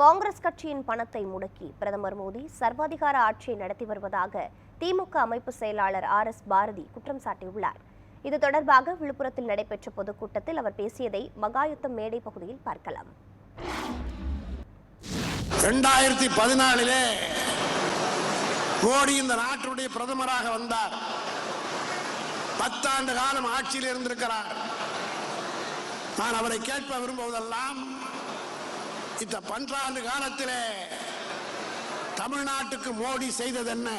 காங்கிரஸ் கட்சியின் பணத்தை முடக்கி பிரதமர் மோடி சர்வாதிகார ஆட்சியை நடத்தி வருவதாக திமுக அமைப்பு செயலாளர் ஆர் எஸ் பாரதி குற்றம் சாட்டியுள்ளார். இது தொடர்பாக விழுப்புரத்தில் நடைபெற்ற பொதுக்கூட்டத்தில் அவர் பேசியதை மகாயுத்தம் மேடை பகுதியில் பார்க்கலாம். இரண்டாயிரத்தி பதினாலிலே மோடி இந்த நாட்டுடைய பிரதமராக வந்தார். பத்தாண்டு காலம் ஆட்சியில் இருந்திருக்கிறார். நான் அவரை கேட்ப விரும்புவதெல்லாம் இந்த பன்றாண்டு காலத்திலே தமிழ்நாட்டுக்கு மோடி செய்தது என்ன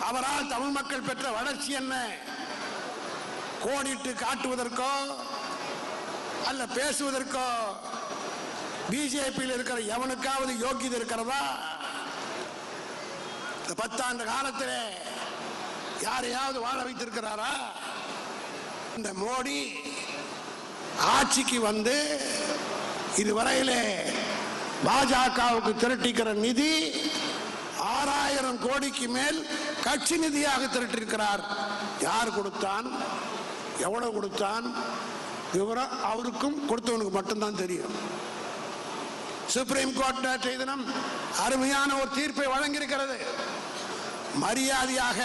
அவரால் தமிழ் மக்கள் பெற்ற வளர்ச்சி என்ன? கோடிட்டு காட்டுவதற்கோ அல்ல பேசுவதற்கோ பிஜேபியில் இருக்கிற எவனுக்காவது யோக்கியது இருக்கிறதா? இந்த பத்தாண்டு காலத்தில் யாரையாவது வாழ வைத்திருக்கிறாரா? இந்த மோடி ஆட்சிக்கு வந்து இதுவரையிலே பாஜகவுக்கு திரட்டிக்கிற நிதி ஆறாயிரம் கோடிக்கு மேல் கட்சி நிதியாக திரட்டிருக்கிறார் யார் கொடுத்தான்? எவ்வளவு கொடுத்தான்? விவரம் அவருக்கும் கொடுத்தவனுக்கு மட்டும்தான் தெரியும். சுப்ரீம் கோர்ட் நேற்றைய தினம் அருமையான ஒரு தீர்ப்பை வழங்கியிருக்கிறது. மரியாதையாக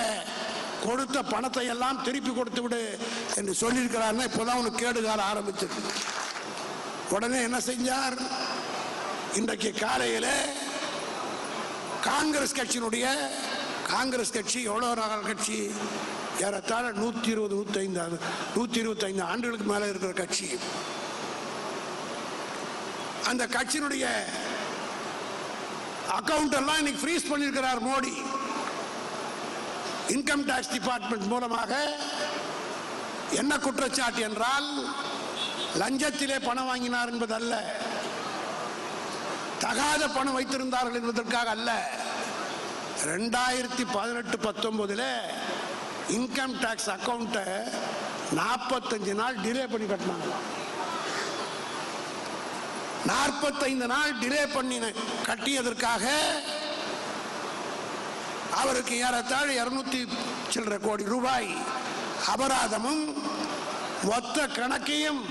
கொடுத்த பணத்தை எல்லாம் திருப்பி கொடுத்து விடு என்று சொல்லியிருக்கிறார் இப்போதான் உனக்கு கேடுகால ஆரம்பிச்சிருக்கு உடனே என்ன செஞ்சார்? இன்றைக்கு காலையில் காங்கிரஸ் கட்சியினுடைய காங்கிரஸ் கட்சி எவ்வளோ நாள் கட்சி? ஏறத்தாழ நூற்றி இருபது நூற்றி நூற்றி இருபத்தைந்து ஆண்டுகளுக்கு மேலே இருக்கிற கட்சி. அந்த கட்சியினுடைய அக்கௌண்ட் எல்லாம் இன்னைக்கு ஃப்ரீஸ் பண்ணியிருக்கிறார் மோடி. இன்கம் டாக்ஸ் டிபார்ட்மெண்ட் மூலமாக என்ன குற்றச்சாட்டு என்றால் லஞ்சத்திலே பணம் வாங்கினார் என்பதல்ல. தகாத பணம் வைத்திருந்தார்கள் என்பதற்காக அல்ல. ரெண்டாயிரத்தி பதினெட்டு பத்தொன்பதுல இன்கம் டாக்ஸ் அக்கவுண்ட்டை நாற்பத்தஞ்சு நாள் டிலே பண்ணி கட்டினாங்க. நாற்பத்தைந்து நாள் டிலே பண்ணி கட்டியதற்காக அவருக்கு ஏறத்தாழ இருநூத்தி சில்லற கோடி ரூபாய் அபராதமும் மொத்த கணக்கையும்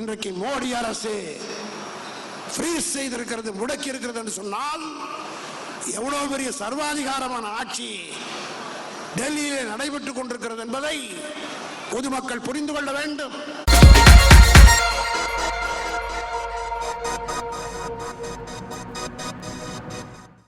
இன்றைக்கு மோடி அரசு ஃப்ரீஸ் செய்திருக்கிறது முடக்கி இருக்கிறது என்று சொன்னால் எவ்வளோ பெரிய சர்வாதிகாரமான ஆட்சி டெல்லியிலே நடைபெற்றுக் கொண்டிருக்கிறது என்பதை பொதுமக்கள் புரிந்து கொள்ள வேண்டும்.